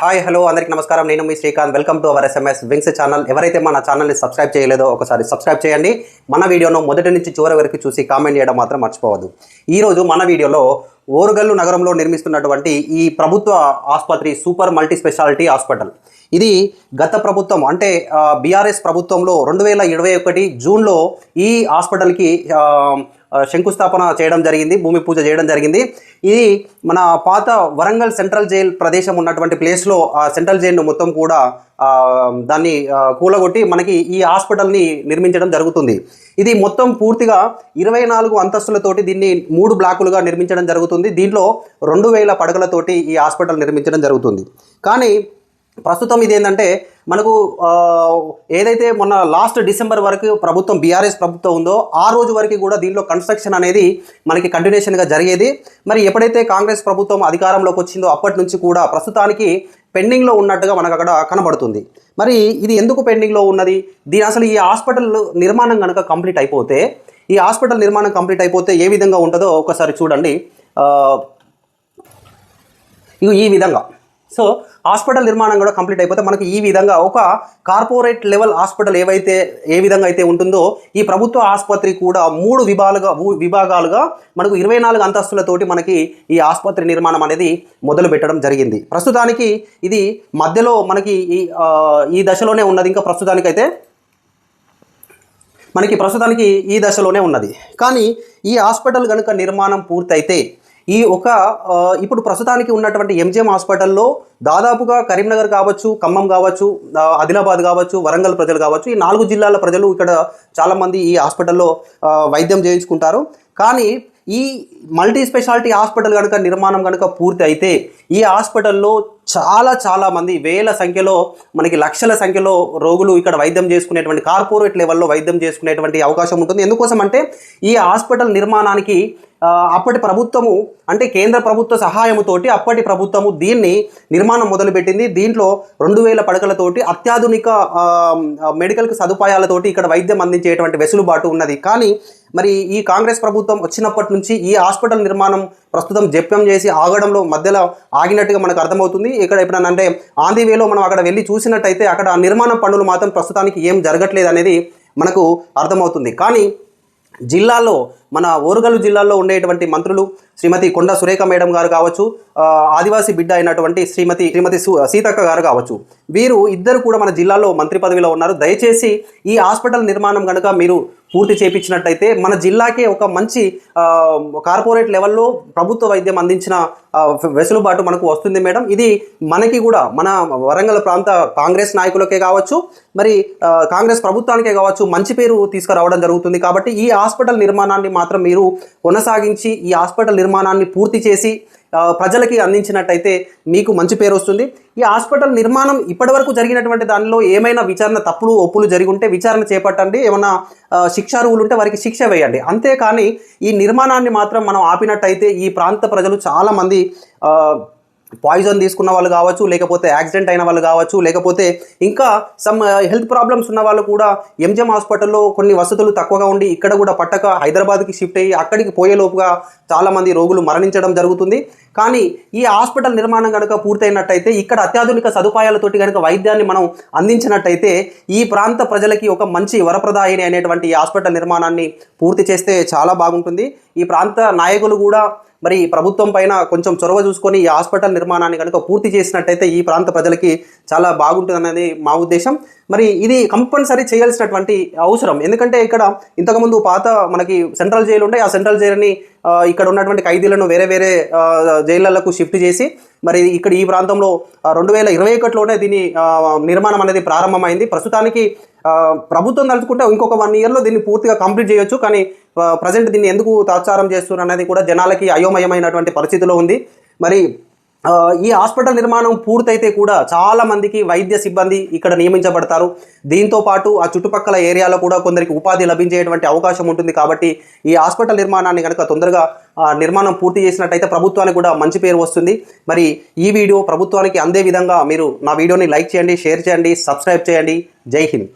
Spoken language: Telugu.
హాయ్ హలో అందరికి నమస్కారం. నేను మీ Srikanth. Welcome to our SMS wings channel. ఎవరైతే మన ఛానల్ని సబ్స్క్రైబ్ చేయలేదో ఒకసారి సబ్స్క్రైబ్ చేయండి. మన వీడియోను మొదటి నుంచి చివరి వరకు చూసి కామెంట్ చేయడం మాత్రం మర్చిపోవద్దు. ఈరోజు మన వీడియోలో ఓరుగల్లు నగరంలో నిర్మిస్తున్నటువంటి ఈ ప్రభుత్వ ఆసుపత్రి సూపర్ మల్టీ స్పెషాలిటీ హాస్పిటల్. ఇది గత ప్రభుత్వం అంటే బీఆర్ఎస్ ప్రభుత్వంలో రెండు వేల ఇరవై ఒకటి జూన్లో ఈ హాస్పిటల్కి శంకుస్థాపన చేయడం జరిగింది భూమి పూజ చేయడం జరిగింది. ఇది మన పాత వరంగల్ సెంట్రల్ జైల్ ప్రదేశం ఉన్నటువంటి ప్లేస్లో ఆ సెంట్రల్ జైల్ను మొత్తం కూడా దాన్ని కూలగొట్టి మనకి ఈ హాస్పిటల్ని నిర్మించడం జరుగుతుంది. ఇది మొత్తం పూర్తిగా ఇరవై నాలుగు అంతస్తులతోటి దీన్ని మూడు బ్లాకులుగా నిర్మించడం జరుగుతుంది. దీంట్లో రెండు వేల పడకలతోటి ఈ హాస్పిటల్ నిర్మించడం జరుగుతుంది. కానీ ప్రస్తుతం ఇది ఏంటంటే మనకు ఏదైతే మొన్న లాస్ట్ డిసెంబర్ వరకు ప్రభుత్వం బీఆర్ఎస్ ప్రభుత్వం ఉందో ఆ రోజు వరకు కూడా దీనిలో కన్స్ట్రక్షన్ అనేది మనకి కంటిన్యూషన్గా జరిగేది. మరి ఎప్పుడైతే కాంగ్రెస్ ప్రభుత్వం అధికారంలోకి వచ్చిందో అప్పటి నుంచి కూడా ప్రస్తుతానికి పెండింగ్లో ఉన్నట్టుగా మనకు అక్కడ కనబడుతుంది. మరి ఇది ఎందుకు పెండింగ్లో ఉన్నది? దీని అసలు ఈ హాస్పిటల్ నిర్మాణం కనుక కంప్లీట్ అయిపోతే ఈ హాస్పిటల్ నిర్మాణం కంప్లీట్ అయిపోతే ఏ విధంగా ఉంటుందో ఒకసారి చూడండి. ఈ విధంగా. సో హాస్పిటల్ నిర్మాణం కూడా కంప్లీట్ అయిపోతే మనకి ఈ విధంగా ఒక కార్పొరేట్ లెవెల్ హాస్పిటల్ ఏవైతే ఏ విధంగా అయితే ఉంటుందో ఈ ప్రభుత్వ ఆసుపత్రి కూడా మూడు విభాగాలుగా విభాగాలుగా మనకు ఇరవై నాలుగు అంతస్తులతోటి మనకి ఈ ఆసుపత్రి నిర్మాణం అనేది మొదలు పెట్టడం జరిగింది. ప్రస్తుతానికి ఇది మధ్యలో మనకి ఈ ఈ దశలోనే ఉన్నది. ఇంకా ప్రస్తుతానికైతే మనకి ప్రస్తుతానికి ఈ దశలోనే ఉన్నది. కానీ ఈ హాస్పిటల్ కనుక నిర్మాణం పూర్తయితే ఈ ఒక ఇప్పుడు ప్రస్తుతానికి ఉన్నటువంటి ఎంజిఎం హాస్పిటల్లో దాదాపుగా కరీంనగర్ కావచ్చు ఖమ్మం కావచ్చు ఆదిలాబాద్ కావచ్చు వరంగల్ ప్రజలు కావచ్చు ఈ నాలుగు జిల్లాల ప్రజలు ఇక్కడ చాలామంది ఈ హాస్పిటల్లో వైద్యం చేయించుకుంటారు. కానీ ఈ మల్టీ స్పెషాలిటీ హాస్పిటల్ కనుక నిర్మాణం కనుక పూర్తి అయితే ఈ హాస్పిటల్లో చాలా చాలా మంది వేల సంఖ్యలో మనకి లక్షల సంఖ్యలో రోగులు ఇక్కడ వైద్యం చేసుకునేటువంటి కార్పొరేట్ లెవెల్లో వైద్యం చేసుకునేటువంటి అవకాశం ఉంటుంది. ఎందుకోసం అంటే ఈ హాస్పిటల్ నిర్మాణానికి అప్పటి ప్రభుత్వము అంటే కేంద్ర ప్రభుత్వ సహాయముతోటి అప్పటి ప్రభుత్వము దీన్ని నిర్మాణం మొదలుపెట్టింది. దీంట్లో రెండు వేల పడకలతోటి అత్యాధునిక మెడికల్కి మెడికల్ సదుపాయాలతోటి ఇక్కడ వైద్యం అందించేటువంటి వెసులుబాటు ఉన్నది. కానీ మరి ఈ కాంగ్రెస్ ప్రభుత్వం వచ్చినప్పటి నుంచి ఈ హాస్పిటల్ నిర్మాణం ప్రస్తుతం జప్యం చేసి ఆగడంలో మధ్యలో ఆగినట్టుగా మనకు అర్థమవుతుంది. ఇక్కడ ఎప్పుడన్నా అంటే ఆంధీ మనం అక్కడ వెళ్ళి చూసినట్టయితే అక్కడ నిర్మాణ పనులు మాత్రం ప్రస్తుతానికి ఏం జరగట్లేదు అనేది మనకు అర్థమవుతుంది. కానీ జిల్లాలో మన ఓరుగల్లు జిల్లాలో ఉండేటువంటి మంత్రులు శ్రీమతి కొండ సురేఖ మేడం గారు కావచ్చు ఆదివాసీ బిడ్డ అయినటువంటి శ్రీమతి శ్రీమతి సీతక్క గారు కావచ్చు. వీరు ఇద్దరు కూడా మన జిల్లాలో మంత్రి పదవిలో ఉన్నారు. దయచేసి ఈ హాస్పిటల్ నిర్మాణం కనుక మీరు పూర్తి చేపించినట్టయితే మన జిల్లాకే ఒక మంచి కార్పొరేట్ లెవెల్లో ప్రభుత్వ వైద్యం అందించిన వెసులుబాటు మనకు వస్తుంది మేడం. ఇది మనకి కూడా మన వరంగల్ ప్రాంత కాంగ్రెస్ నాయకులకే కావచ్చు మరి కాంగ్రెస్ ప్రభుత్వానికే కావచ్చు మంచి పేరు తీసుకురావడం జరుగుతుంది. కాబట్టి ఈ హాస్పిటల్ నిర్మాణాన్ని మాత్రం మీరు కొనసాగించి ఈ హాస్పిటల్ నిర్మాణాన్ని పూర్తి చేసి ప్రజలకి అందించినట్టయితే మీకు మంచి పేరు వస్తుంది. ఈ హాస్పిటల్ నిర్మాణం ఇప్పటివరకు జరిగినటువంటి దానిలో ఏమైనా విచారణ తప్పులు ఒప్పులు జరిగి ఉంటే విచారణ చేపట్టండి. ఏమైనా శిక్షారువులు ఉంటే వారికి శిక్ష వేయండి. అంతేకాని ఈ నిర్మాణాన్ని మాత్రం మనం ఆపినట్టయితే ఈ ప్రాంత ప్రజలు చాలామంది పాయిజన్ తీసుకున్న వాళ్ళు కావచ్చు లేకపోతే యాక్సిడెంట్ అయిన వాళ్ళు కావచ్చు లేకపోతే ఇంకా సమ్ హెల్త్ ప్రాబ్లమ్స్ ఉన్న వాళ్ళు కూడా ఎంజిఎం హాస్పిటల్లో కొన్ని వసతులు తక్కువగా ఉండి ఇక్కడ కూడా పట్టక హైదరాబాద్కి షిఫ్ట్ అయ్యి అక్కడికి పోయేలోపుగా చాలామంది రోగులు మరణించడం జరుగుతుంది. కానీ ఈ హాస్పిటల్ నిర్మాణం కనుక పూర్తయినట్టయితే ఇక్కడ అత్యాధునిక సదుపాయాలతోటి కనుక వైద్యాన్ని మనం అందించినట్టయితే ఈ ప్రాంత ప్రజలకి ఒక మంచి వరప్రదాయిని అనేటువంటి ఈ హాస్పిటల్ నిర్మాణాన్ని పూర్తి చేస్తే చాలా బాగుంటుంది. ఈ ప్రాంత నాయకులు కూడా మరి ప్రభుత్వం పైన కొంచెం చొరవ చూసుకొని ఈ హాస్పిటల్ నిర్మాణాన్ని కనుక పూర్తి చేసినట్టయితే ఈ ప్రాంత ప్రజలకి చాలా బాగుంటుందనేది మా ఉద్దేశం. మరి ఇది కంపల్సరీ చేయాల్సినటువంటి అవసరం. ఎందుకంటే ఇక్కడ ఇంతకుముందు పాత మనకి సెంట్రల్ జైలు ఉండే ఆ సెంట్రల్ జైలుని ఇక్కడ ఉన్నటువంటి ఖైదీలను వేరే వేరే ఆ, జైళ్ళకు షిఫ్ట్ చేసి మరి ఇక్కడ ఈ ప్రాంతంలో రెండు వేల ఇరవై ఒకటిలోనే దీని నిర్మాణం అనేది ప్రారంభమైంది. ప్రస్తుతానికి ప్రభుత్వం తలుచుకుంటే ఇంకొక వన్ ఇయర్లో దీన్ని పూర్తిగా కంప్లీట్ చేయొచ్చు. కానీ ప్రజెంట్ దీన్ని ఎందుకు తాత్సారం చేస్తున్నారు అనేది కూడా జనాలకి అయోమయమైనటువంటి పరిస్థితిలో ఉంది. మరి ఈ హాస్పిటల్ నిర్మాణం పూర్తయితే కూడా చాలా మందికి వైద్య సిబ్బంది ఇక్కడ నియమించబడతారు. దీంతో పాటు ఆ చుట్టుపక్కల ఏరియాలో కూడా కొందరికి ఉపాధి లభించేటువంటి అవకాశం ఉంటుంది కాబట్టి ఈ హాస్పిటల్ నిర్మాణాన్ని కనుక తొందరగా నిర్మాణం పూర్తి చేసినట్టయితే ప్రభుత్వానికి కూడా మంచి పేరు వస్తుంది. మరి ఈ వీడియో ప్రభుత్వానికి అందే విధంగా మీరు నా వీడియోని లైక్ చేయండి షేర్ చేయండి సబ్స్క్రైబ్ చేయండి. జై హింద్.